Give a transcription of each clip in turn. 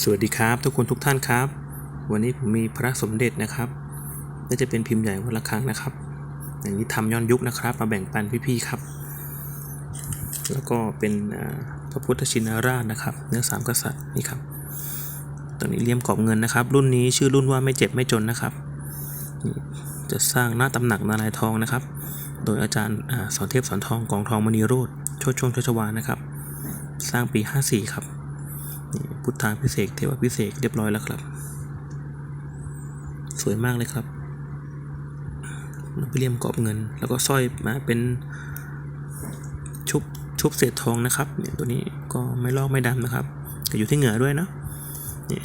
สวัสดีครับทุกคนทุกท่านครับ วันนี้ผมมีพระสมเด็จนะครับน่าจะเป็นพิมพ์ใหญ่วันละครั้งนะครับ อย่างนี้ทำย้อนยุคนะครับ มาแบ่งปันพี่ๆครับ แล้วก็เป็นพระพุทธชินราชนะครับ เนื้อสามกษัตริย์นี่ครับตัวนี้เลี่ยมกรอบเงินนะครับ รุ่นนี้ชื่อรุ่นว่าไม่เจ็บไม่จนนะครับ จะสร้างหน้าตำหนักนารายทองนะครับ โดยอาจารย์อสอนเทพสอนทองกองทองมณีโรธโชติชงโชชวานะครับ สร้างปี 54 ครับ พุทธาพิเศษเทวพิเศษเรียบร้อยแล้วครับ สวยมากเลยครับนกเลี่ยมกรอบเงิน แล้วก็สร้อยมาเป็นชุบชุบเศษทองนะครับเนี่ยตัวนี้ก็ไม่ลอกไม่ดำนะครับก็อยู่ที่เหงื่อด้วยเนาะนี่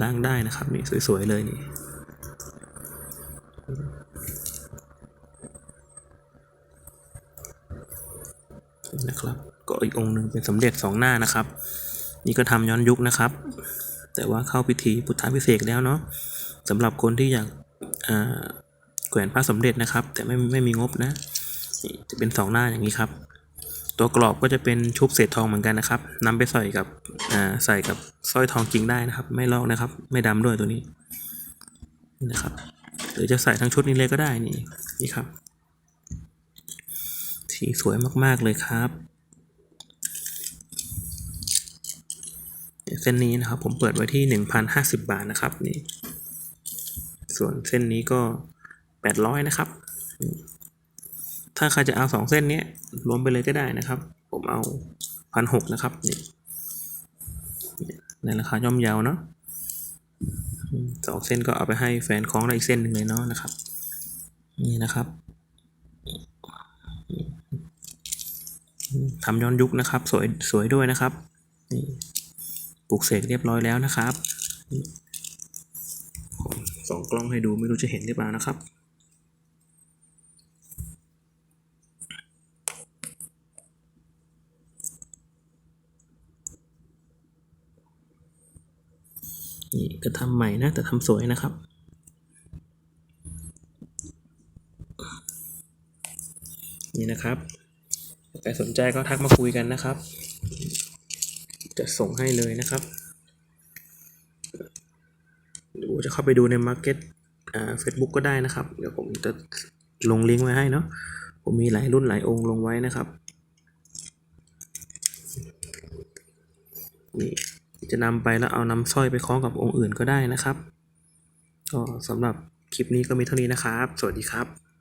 ล้างได้นะครับนี่สวยๆเลยนี่นะครับ ก็อีกองค์หนึ่งเป็นสมเด็จสองหน้านะครับ นี่ก็ทำย้อนยุคนะครับ แต่ว่าเข้าพิธีพุทธาพิเศษแล้วเนาะสำหรับคนที่อยากแขวนพระสมเด็จนะครับ แต่ไม่ไม่มีงบนะนี่จะเป็นสองหน้าอย่างนี้ครับ ตัวกรอบก็จะเป็นชุบเศษทองเหมือนกันนะครับนำไปใส่กับใส่กับสร้อยทองจริงได้นะครับ ไม่ลอกนะครับ ไม่ดำด้วยตัวนี้นี่นะครับ หรือจะใส่ทั้งชุดนี้เลยก็ได้นี่นี่ครับสีสวยมากๆเลยครับ เส้นนี้นะครับ ผมเปิดไว้ที่หนึ่งพันห้าสิบบาทนะครับนี่ส่วนเส้นนี้ก็แปดร้อยนะครับ ถ้าใครจะเอาสองเส้นนี้รวมไปเลยก็ได้นะครับ ผมเอาพันหกนะครับนี่นี่ในราคาย่อมเยาวเนาะสองเส้นก็เอาไปให้แฟนคล้องได้อีกเส้นหนึ่งเลยเนาะนะครับ นี่นะครับทำย้อนยุคนะครับ สวยสวยด้วยนะครับนี่ ปลูกเสกเรียบร้อยแล้วนะครับสองกล้องให้ดูไม่รู้จะเห็นหรือเปล่านะครับ นี่ก็ทำใหม่นะ แต่ทำสวยนะครับนี่นะครับ ใครสนใจก็ทักมาคุยกันนะครับ จะส่งให้เลยนะครับหรือว่าจะเข้าไปดูใน Market อ่า Facebook ก็ได้นะครับ เดี๋ยวผมจะลงลิงก์ไว้ให้เนาะผมมีหลายรุ่นหลายองค์ลงไว้นะครับนี่จะนำไปแล้วเอานำสร้อยไปคล้องกับองค์อื่นก็ได้นะครับ ก็สำหรับคลิปนี้ก็มีเท่านี้นะครับ สวัสดีครับ